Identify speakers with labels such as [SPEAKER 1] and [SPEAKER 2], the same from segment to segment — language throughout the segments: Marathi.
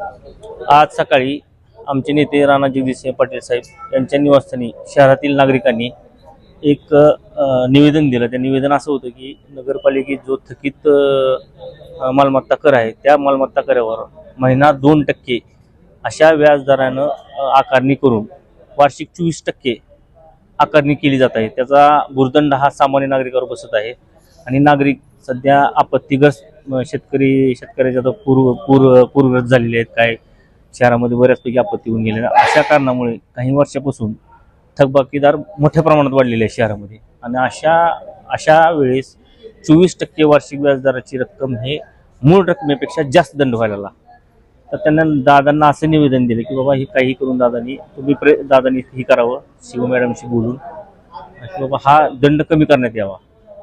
[SPEAKER 1] आज सकाळी आमचे नेते राणा जगदीशसिंह पाटील साहेब यांच्या निवासस्थानी शहरातील नागरिकांनी एक निवेदन दिलं. त्या निवेदन असं होतं की नगरपालिकेत जो थकीत मालमत्ता कर आहे त्या मालमत्ता करावर महिना दोन टक्के अशा व्याजदरानं आकारणी करून वार्षिक चोवीस टक्के आकारणी केली जात आहे. त्याचा भुर्दंड हा सामान्य नागरिकावर बसत आहे. आणि नागरिक सध्या आपत्तीग्रस्त शेतकरी शेतकऱ्याच्या आता पूर पूर पूरग्रस्त झालेले आहेत. काय शहरामध्ये बऱ्याचपैकी आपत्ती होऊन गेलेल्या अशा कारणामुळे काही वर्षापासून थकबाकीदार मोठ्या प्रमाणात वाढलेले आहे शहरामध्ये. आणि अशा अशा वेळेस चोवीस टक्के वार्षिक व्याजदराची रक्कम हे मूळ रकमेपेक्षा जास्त दंड व्हायला लागला. तर त्यांना दादांना असं निवेदन दिलं की बाबा हे काही करून दादांनी तुम्ही प्रे दादांनी हे करावं शिव मॅडमशी बोलून. की बाबा हा दंड कमी करण्यात यावा.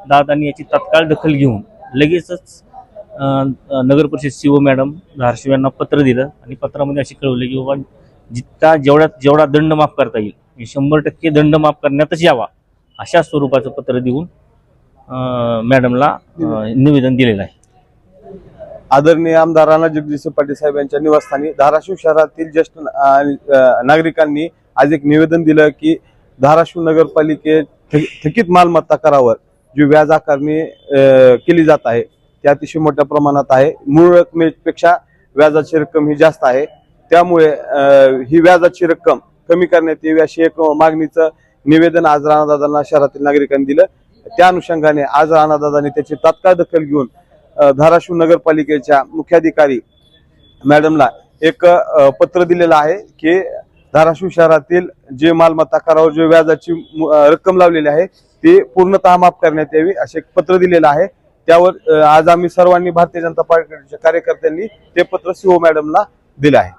[SPEAKER 1] दादांनी याची तात्काळ दखल घेऊन लगेचच नगर परिषद शिव मॅडम धारशिव यांना पत्र दिलं आणि पत्रामध्ये असे कळवलं की बाबा जितका जेवढ्या जेवढा दंड माफ करता येईल शंभर टक्के दंड माफ करण्यातच यावा अशा स्वरूपाचं पत्र देऊन मॅडमला निवेदन दिलेलं आहे.
[SPEAKER 2] आदरणीय आमदार राणा जगदीश पाटील साहेब यांच्या निवासस्थानी धाराशिव शहरातील ज्येष्ठ नागरिकांनी आज एक निवेदन दिलं की धाराशिव नगरपालिकेत थकीत मालमत्ता करावर जी व्याज आकारणी केली जात आहे ते अतिशय मोठ्या प्रमाणात आहे. मूळ रकमेपेक्षा व्याजाची रक्कम ही जास्त आहे. त्यामुळे ही व्याजाची रक्कम कमी करण्यात यावी अशी एक मागणीचं निवेदन आज राणादादांना शहरातील नागरिकांनी दिलं. त्या अनुषंगाने आज राणादादांनी त्याची तात्काळ दखल घेऊन धाराशिव नगरपालिकेच्या मुख्याधिकारी मॅडमला एक पत्र दिलेलं आहे की धाराशिव शहरातील जे मालमत्ता करावर जे व्याजाची मु- रक्कम लावलेली आहे ती पूर्णतः माफ करण्यात यावी असे एक पत्र दिलेलं आहे. त्यावर आज आम्ही सर्वांनी भारतीय जनता पार्टीच्या कार्यकर्त्यांनी ते पत्र सीओ मॅडमला दिलं आहे.